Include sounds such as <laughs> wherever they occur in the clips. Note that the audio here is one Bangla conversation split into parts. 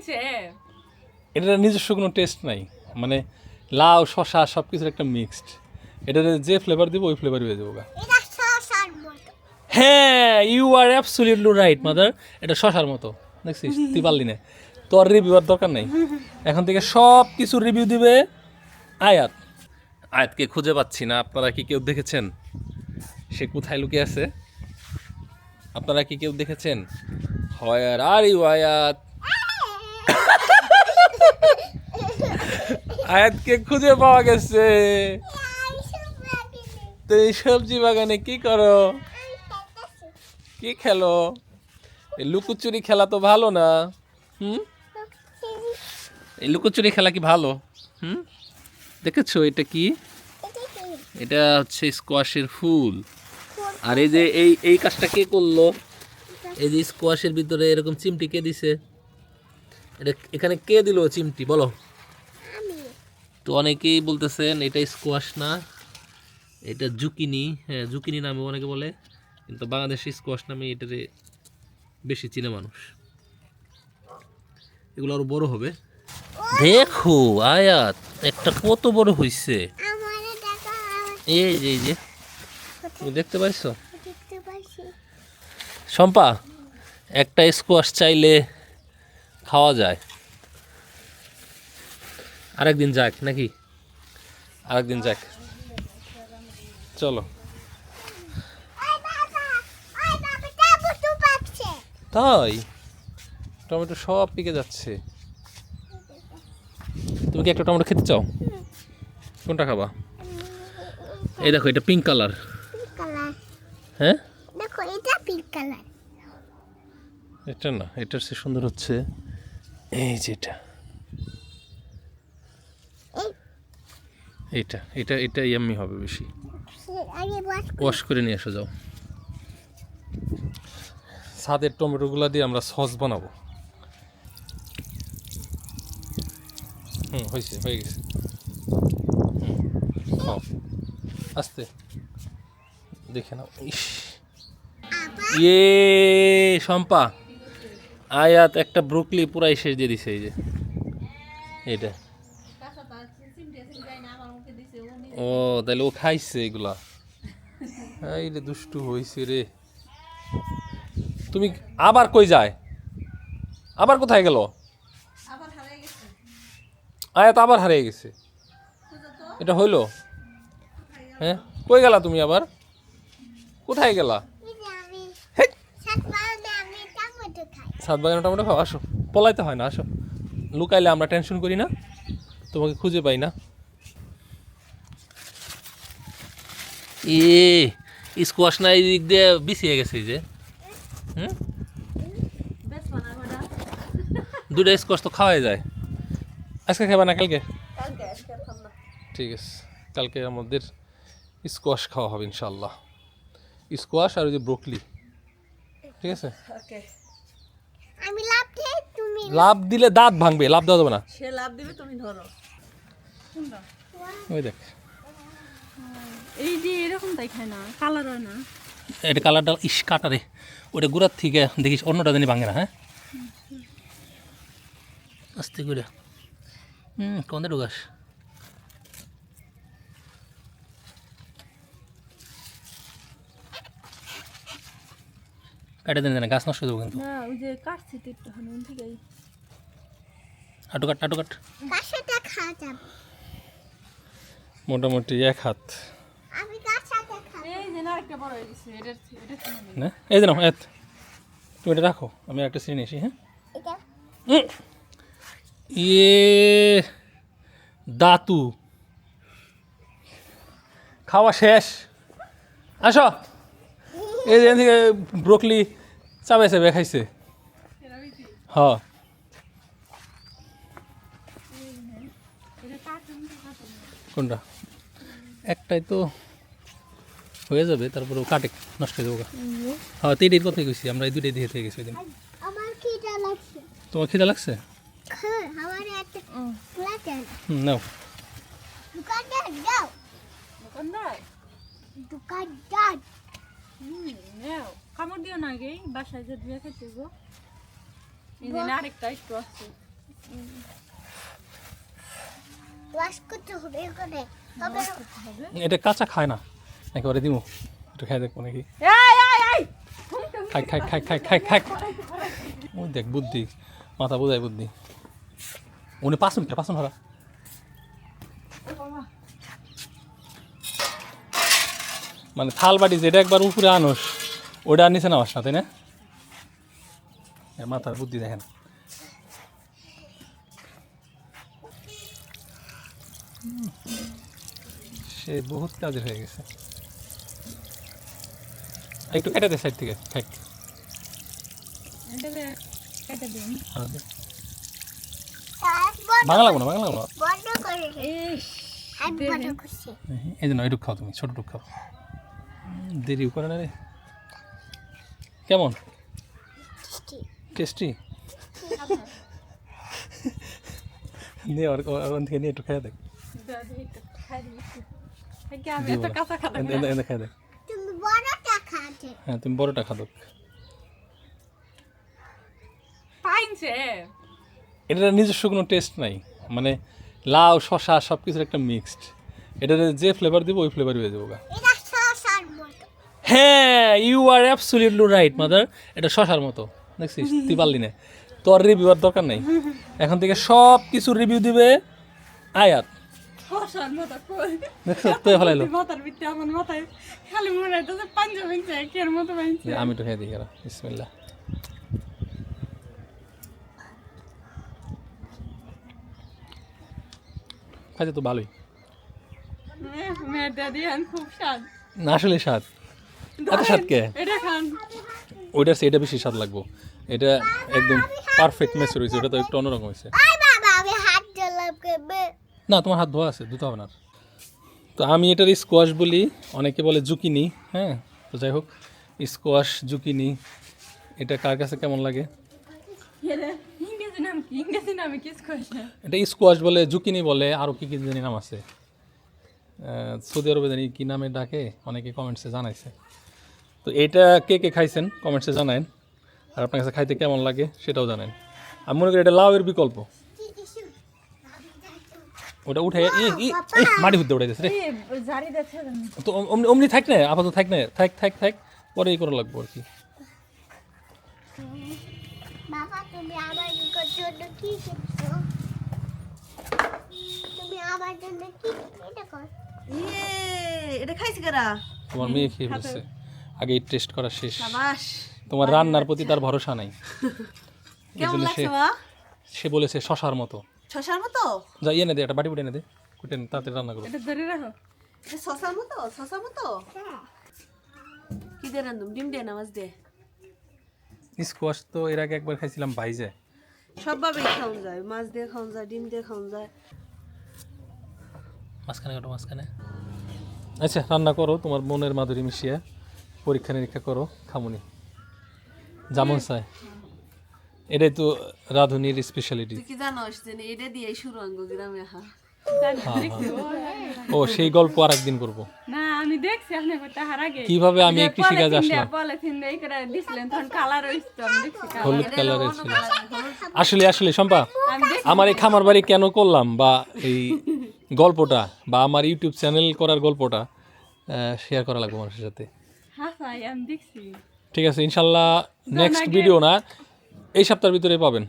আনছে এটার নিজস্ব কোনো টেস্ট নাই। মানে লাউ শশা সব কিছুর একটা মিক্সড এটার যে ফ্লেভার দিব ওই ফ্লেভার হয়ে যাব এটা শসার মতো। হ্যাঁ you are absolutely right mother এটা শশার মতো। দেখছিস? <laughs> তুই পারলি না। তোর রিভিউ আর দরকার নাই। এখন থেকে সব কিছু রিভিউ দিবে আয়াত। আয়াতকে খুঁজে পাচ্ছি না। আপনারা কি কেউ দেখেছেন? সে কোথায় লুকিয়ে আছে? আপনারা কি কেউ দেখেছেন? হয় আর আর ইউ আয়াত? আয়াতকে খুঁজে পাওয়া গেছে। তো এই সবজি বাগানে কি করো? কি খেলো? এই লুকোচুরি খেলা তো ভালো না। হুম? এই লুকোচুরি খেলা কি ভালো? হুম? দেখেছ এটা কি? এটা হচ্ছে স্কোয়াশের ফুল। আর এই যে এই এই কাজটা কে করল? এই যে স্কোয়াশের ভিতরে এরকম চিমটি কে দিছে? এটা এখানে কে দিল চিমটি? বলো। তো অনেকেই বলতেছেন, এটা স্কোয়াশ না, এটা জুকিনি হ্যাঁ জুকিনি নামে অনেকে বলে, কিন্তু বাংলাদেশে স্কোয়াশ নামে এটারে বেশি চিনে মানুষ। এগুলো আরও বড় হবে। দেখো, আয়াত, একটা কত বড় হইছে। এই যে এই যে, তুমি দেখতে পাইছো? শম্পা, একটা স্কোয়াশ চাইলে খাওয়া যায়। আরেকদিন যাক, নাকি? আরেকদিন যাক। চলো। তাই? টমেটো সব পিকে যাচ্ছে। তুমি কি একটা টমেটো খেতে চাও? কোনটা খাবা? এই দেখো, এটা পিঙ্ক কালার পিঙ্ক কালার হ্যাঁ? দেখো এটা পিঙ্ক কালার এটা না, এটার সে সুন্দর হচ্ছে এই যেটা এইটা এটা এটা ইয়াম্মি হবে বেশি। ওয়াশ করে। নিয়ে এসে যাও। ছাদের টমেটোগুলো দিয়ে আমরা সস বানাবো। হুম হয়েছে হয়ে গেছে। খাও। আস্তে। দেখে নাও। ইস। ইয়ে শম্পা। আয়াত একটা ব্রুকলি পুরাই শেষ দিয়ে দিছে এই যে। এটা ও তাহলে ও খাইছে এগুলা? এই রে দুষ্টু হয়েছে রে। তুমি আবার কই যায়? আবার কোথায় গেল? আয়াত আবার হারিয়ে গেছে। এটা হইল? হ্যাঁ কই গেলা তুমি আবার? কোথায় গেলা? সাত বাগানে টমেটো খাও? আসো পলাইতে হয় না আসো। লুকাইলে আমরা টেনশন করি না। তোমাকে খুঁজে পাই না। এ স্কোয়াশ না এই দিক দিয়ে বিছিয়ে গেছে এই যে। হুম? দুটো স্কোয়াশ তো খাওয়াই যায়। আজকে খাবা না কালকে? ঠিক আছে কালকে আমাদের স্কোয়াশ খাওয়া হবে ইনশাল্লাহ স্কোয়াশ আর ওই যে ব্রোকলি ঠিক আছে? ওকে। আমি লাভ দিয়ে তুমি লাভ দিলে দাঁত ভাঙবে লাভ দেওয়া যাবে না। সে লাভ দিবে তুমি ধরো। ওই দেখ। এই যে এরকম তাই খায় না কালার হয় না। এটা কালারটা ইস কাটারে ওটা গুড়ার থেকে দেখিস অন্যটা জানি ভাঙে না হ্যাঁ? আস্তে করে। হুম কোন ঢুকাস? কাটে দেন গাছ নষ্ট হয়ে যাব কিন্তু। ওই যে কাটছি একটু হনুন থেকে আটু কাট আটু কাট। গাছটা খাওয়া যাবে। মোটামুটি এক হাত। আমি এই যে না একটা বড় গেছে এটার এটা কিনে নেই না? এই যে নাও এত তুমি এটা রাখো আমি একটা সিনে এসি হ্যাঁ? এটা? ইয়ে দাতু। খাওয়া শেষ। আসো। এই যে থেকে ব্রোকলি চাবে চাবে খাইছে। হ। কোনটা? একটাই তো হয়ে যাবে তারপরে ও কাটে নষ্ট হয়ে যাব হ্যাঁ তো এটার কথাই কইছি আমরা এই দুটাই দিয়ে থেকে গেছি ওই দিন। আমার খিদা লাগছে। তোমার খিদা লাগছে? হ্যাঁ নাও। কামড় দিও না গে বাসায় যে খেতে গো আরেকটা একটু করতে হবে এটা কাঁচা খায় না। একেবারে দিমু। একটু খাই দেখব নাকি। খাই খাই খাই খাই খাই খাই। ওই দেখ বুদ্ধি। মাথা বোঝায় বুদ্ধি। উনি পাঁচুন কে পাঁচুন হারা মানে থাল বাটি যেটা একবার উপরে আনোস ওটা আর নিচে নামাস না তাই না? মাথার বুদ্ধি দেখেন। হুম। সে বহুত কাজের হয়ে গেছে। একটু কেটে দে সাইড থেকে থাক। এটা বাংলা লাগবো না বাংলা লাগবো না এই জন্য এটুক খাও তুমি ছোট টুক খাও দেরি করে না রে। কেমন? টেস্টি। <laughs> নিয়ে ওর থেকে নিয়ে একটু খেয়ে দেখ। খাই এনে- দেখ হ্যাঁ তুমি বড়টা খা দেখ এটার নিজস্ব কোনো টেস্ট নাই। মানে লাউ শশা সব কিছুর একটা মিক্সড এটার যে ফ্লেভার দিব ওই ফ্লেভার হয়ে যাব গা। এটা শশার মতো। হ্যাঁ you are absolutely right mother এটা শশার মতো। দেখছিস? তুই পারলি না। তোর রিভিউ আর দরকার নেই। <laughs> এখন থেকে সব কিছু রিভিউ দিবে আয়াত। মতো কই? মাথার ভিতরে আমার মাথায় খালি মনে মতো আমি একটু খেয়ে দিই বিসমিল্লাহ। খাইতে তো ভালোই। মেয়ের দাদি আন খুব স্বাদ। না আসলে স্বাদ। এত স্বাদ কে? এটা খান। ওইটার চেয়ে বেশি স্বাদ লাগবো। এটা একদম পারফেক্ট মেসে রয়েছে ওটা তো একটু অন্যরকম হয়েছে। না তোমার হাত ধোয়া আছে ধুতে হবে না তো আমি এটার স্কোয়াশ বলি অনেকে বলে জুকিনি হ্যাঁ? তো যাই হোক স্কোয়াশ জুকিনি এটা কার কাছে কেমন লাগে? এটা স্কোয়াশ বলে জুকিনি বলে আরও কী কী জানি নাম আছে। সৌদি আরবে জানি কী নামে ডাকে অনেকে কমেন্টসে জানাইছে। তো এটা কে কে খাইছেন? কমেন্টসে জানায়েন আর আপনার কাছে খাইতে কেমন লাগে সেটাও জানেন আমি মনে করি এটা লাউয়ের বিকল্প। ওটা উঠে ই ই এই, মাটি হুদ্দে উঠে গেছে রে। তো অম- অমনি অমনি থাক না আপাতত থাক না থাক থাক থাক পরে এই করা লাগবো আর কি। বাবা তুমি আমার জন্য কি করছ? তুমি আমার জন্য কি এটা কর ইয়ে এটা খাইছি কারা? তোমার মেয়ে খেয়ে ফেলছে। আগে টেস্ট করা শেষ। তোমার রান্নার প্রতি তার ভরসা নাই। সে বলেছে শশার মতো। শশার মতো? যা ইয়ে এনে দে একটা বাটি বুটি এনে দে। কুটে নে, তাড়াতাড়ি রান্না করো। এটা ধরে রাখো। এটা শশার মতো? শশার মতো? কি দিয়ে রান্ধুম? ডিম দিয়ে না মাছ দিয়ে স্কোয়াশ তো এর আগে একবার খাইছিলাম বাইজে সবভাবেই খাওয়া যায়। মাছ দিয়ে খাওয়া যায় ডিম দিয়ে খাওয়া যায়। মাঝখানে কাটো মাঝখানে। আচ্ছা রান্না করো তোমার মনের মাধুরী মিশিয়ে। পরীক্ষা নিরীক্ষা করো খামুনি। যেমন চাই এটাই তো রাঁধুনির স্পেশালিটি তুই কি জানোস যে এটা দিয়ে শুরু আঙ্গ গ্রামে হা। ও সেই গল্প আর একদিন করব। না আমি দেখছি আপনি তাহার আগে। কীভাবে আমি এই কৃষিকাজে আসলাম? পলিথিন দিয়ে করে দিছিলেন তখন কালার হইতো আমি দেখছি। হলুদ কালারের ছিল। আসলে আসলে শম্পা আমার এই খামার বাড়ি কেন করলাম বা এই গল্পটা বা আমার ইউটিউব চ্যানেল করার গল্পটা শেয়ার করা লাগবে মানুষের সাথে। হাসাই আমি দেখছি। ঠিক আছে ইনশাল্লাহ নেক্সট ভিডিও না। এই সপ্তাহের ভিতরে পাবেন।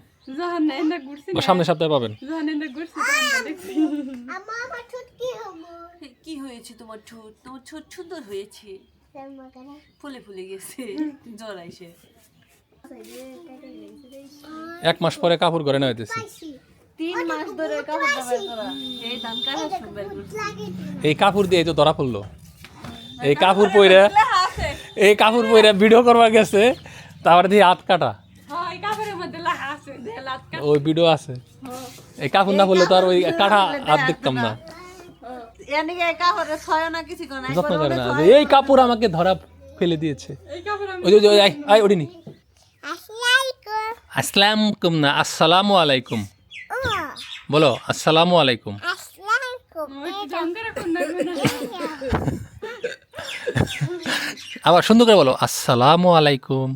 বা সামনের সপ্তাহে পাবেন। কি হব হয়েছে তোমার ঠোঁট? তোমার ঠোঁট সুন্দর হয়েছে। ফুলে ফুলে গেছে। জ্বর আইসে এক মাস পরে কাপড় ঘরে নাইতেছি তিন মাস ধরে কাপড় এই ধান এই কাপড় দিয়ে তো ধরা পড়ল। এই কাপড় পইরা এই কাপড় পইরা ভিডিও করবা গেছে তারপরে দিয়ে হাত কাটা হয় কাপড়ের মধ্যে লাহা আছে যে লাটকা ওই ভিডিও আছে। এই কাপড় না পড়লে তো আর ওই কাটা হাত দেখতাম না। এনেকে কাপড়ে ছয় না কিছু করে না যত্ন করে না। এই কাপড় আমাকে ধরা ফেলে দিয়েছে। এই কাপড় আমি ওই যে- ওই আয় আয় ওডিনি আসসালামাইকুম আসসালামুকুম। না আসসালামু আলাইকুম। বলো আসসালামু আলাইকুম। আবার সুন্দর করে বলো আসসালামু আলাইকুম।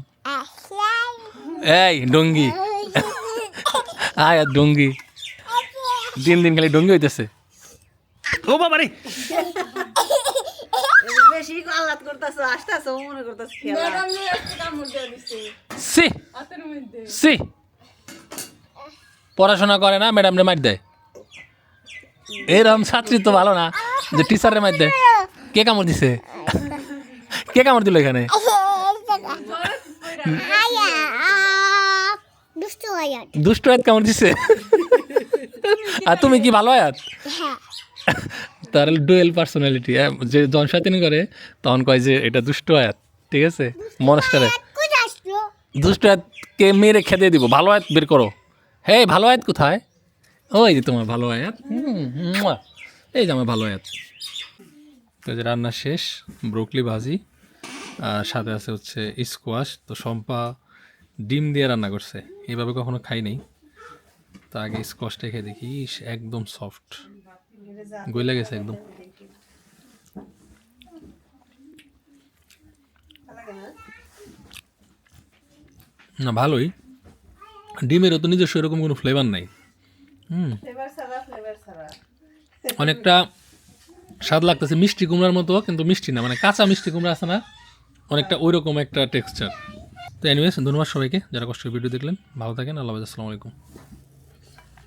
এই ডঙ্গি। আয় আর ডঙ্গি। দিন দিন খালি ডঙ্গি হইতেছে। ও বাবা রে। পড়াশোনা করে না ম্যাডাম রে মার দেয়। এরকম ছাত্রী তো ভালো না যে টিচারে মার দেয়। কে কামড় দিছে? কে কামড় দিল এখানে? আয়া দুষ্টু আয়াত কামড় দিছে? আর তুমি কি ভালো আয়াত? হ্যাঁ। তার ডুয়েল পার্সোনালিটি যে জনসাতিন করে তখন কয় যে এটা দুষ্ট আয়াত ঠিক আছে? মনস্টারে দুষ্ট আয়াতকে মেরে খেতে দিব ভালো আয়াত বের করো। হে ভালো আয়াত কোথায়? ওই যে তোমার ভালো আয়াত। এই যে আমার ভালো আয়াত। তো যে রান্না শেষ ব্রোকলি ভাজি আর সাথে আছে হচ্ছে স্কোয়াশ তো সম্পা ডিম দিয়ে রান্না করছে। এভাবে কখনো খাই নাই। তো আগে স্কোয়াশটা খেয়ে দেখি। একদম সফট গইলা গেছে একদম। না ভালোই। ডিমেরও তো নিজস্ব এরকম কোনো ফ্লেভার নাই। হুম। অনেকটা স্বাদ লাগতেছে মিষ্টি কুমড়ার মতো কিন্তু মিষ্টি না। মানে কাঁচা মিষ্টি কুমড়া আছে না অনেকটা ওই রকম একটা টেক্সচার তো এনিওয়েস ধন্যবাদ সবাইকে যারা কষ্ট ভিডিও দেখলেন ভালো থাকেন আল্লাহ আসসালামু আলাইকুম।